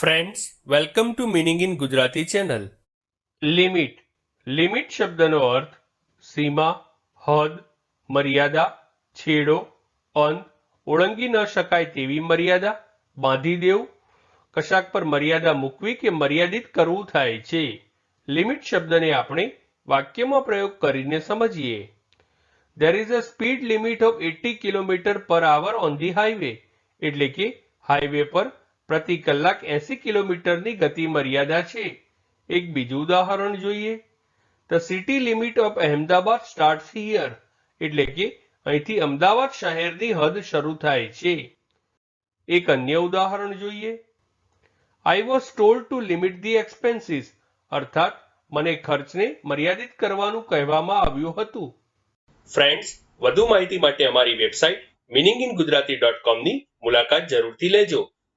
Friends welcome to meaning in Gujarati channel limit limit શબ્દનો અર્થ સીમા, હદ, મર્યાદા, છેડો અંત ઓળંગી ન શકાય તેવી મર્યાદા, બાંધી દેવું, કશાક પર મર્યાદા મૂકવી કે મર્યાદિત કરવું થાય છે. લિમિટ શબ્દને આપણે વાક્યમાં પ્રયોગ કરીને સમજીએ. There is a speed limit of eighty kilometre per hour on the highway એટલે કે હાઈવે પર પ્રતિ કલાક 80 કિલોમીટરની ગતિ મર્યાદા છે. એક બીજું ઉદાહરણ જોઈએ. The city limit of Ahmedabad start here એટલે કે અહીંથી અમદાવાદ શહેરની હદ શરૂ થાય છે. એક અન્ય ઉદાહરણ જોઈએ. I was told to limit the expenses અર્થાત મને ખર્ચને મર્યાદિત કરવાનું કહેવામાં આવ્યું હતું. ફ્રેન્ડ્સ વધુ માહિતી માટે અમારી website meaning in Gujarati dot કોમની મુલાકાત જરૂરથી લેજો.